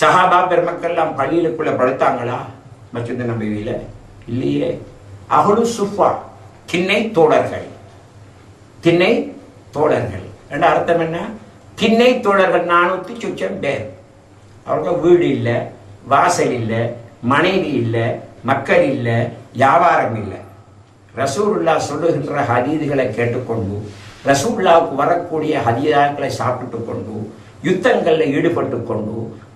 சஹாபா பெருமக்கள்லாம் பள்ளியிலுக்குள்ள படுத்தாங்களா? மச்சுந்த நம்பிவியில இல்லையே. அகலு சுஃபா திண்ணை தோழர்கள். திண்ணை தோழர்கள். என்ற அர்த்தம் என்ன? திண்ணை தோழர்கள் நானூத்தி சுச்சம் பேர். அவருக்கு வீடு இல்லை வாசல் இல்லை மனைவி இல்லை மக்கள் இல்லை வியாபாரம் இல்லை. ரசூலுல்லா சொல்லுகின்ற ஹதீதுகளை கேட்டுக்கொண்டு ரசூல்லாவுக்கு வரக்கூடிய ஹதீதாக்களை சாப்பிட்டு கொண்டு யுத்தங்களில் ஈடுபட்டு கொண்டு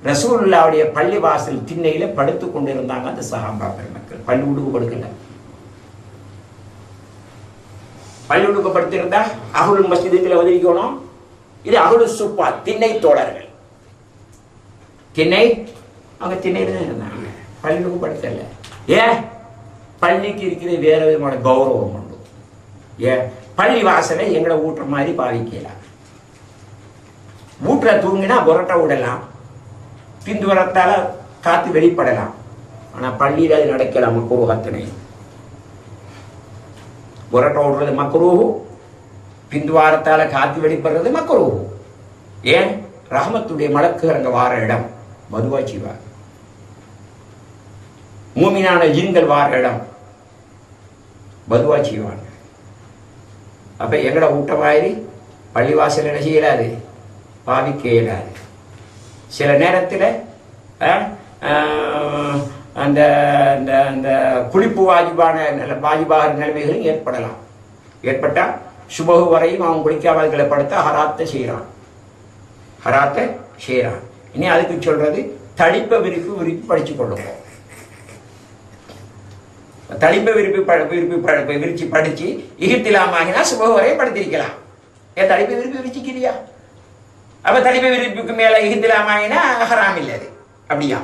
ரசூல்லாவுடைய பள்ளி வாசல் திண்ணையில படுத்து கொண்டு இருந்தாங்க அந்த சஹாபா பெருமக்கள். பள்ளி உடுக்கு கொடுக்கல பள்ளி உடுக்கப்படுத்திருந்தா அகுல் மசிதத்தில் ஒதுக்கணும் இது அகுலு சுப்பா திண்ணை தோழர்கள். திண்ணை? அவங்க திண்ணையில தான் இருந்தாங்க. பள்ளி உடுக்கப்படுத்தல ஏன் பள்ளிக்கு இருக்கிற வேற விதமான கௌரவம் உண்டு. ஏன் பள்ளி வாசலை எங்களை ஊட்டுற மாதிரி பாவிக்கலாம் வீட்டில் தூங்கினா புரட்ட விடலாம். பிந்து வரத்தால காத்து வெளிப்படலாம். ஆனால் பள்ளியில் அது நடக்கலாம் மக்குருகத்தினை புரட்ட விடுறது மக்குருகு பிந்துவாரத்தால் காத்து வெளிப்படுறது மக்குருகு ஏன்? ரஹமத்துடைய மலக்குகள் அங்கே வார இடம் மதுவா செய்வார் மூமினான ஜின்கள் வார இடம் பதுவா செய்வாங்க அப்ப எங்கட ஊட்ட மாதிரி பள்ளிவாசல் என்ன செய்யலாது? பாவிக்க இயலாது சில நேரத்தில் அந்த அந்த அந்த குளிப்பு வாஜிபான நில- வாஜிபாக நிலைமைகளும் ஏற்படலாம். ஏற்பட்டால் சுபகு வரையும் அவன் குளிக்காமல்களை படுத்தா ஹராத்தை செய்கிறான் ஹராத்தை செய்கிறான் இனி அதுக்கு சொல்றது தளிப்ப விரிப்பு விரிப்பு படித்து கொள்ளுங்க தளிப்ப விரிப்பு ப- விரிப்பு ப- விரிச்சு படிச்சு இகித்திலாமாகினா சுபகு வரையும் படுத்திருக்கலாம். ஏன் தளிப்ப விரிப்பு விரிச்சிக்கிறியா? அப்ப தளிப்ப விரிப்புக்கு மேல இகித்திலாமாகினா ஹராம் இல்லை அது அப்படியா?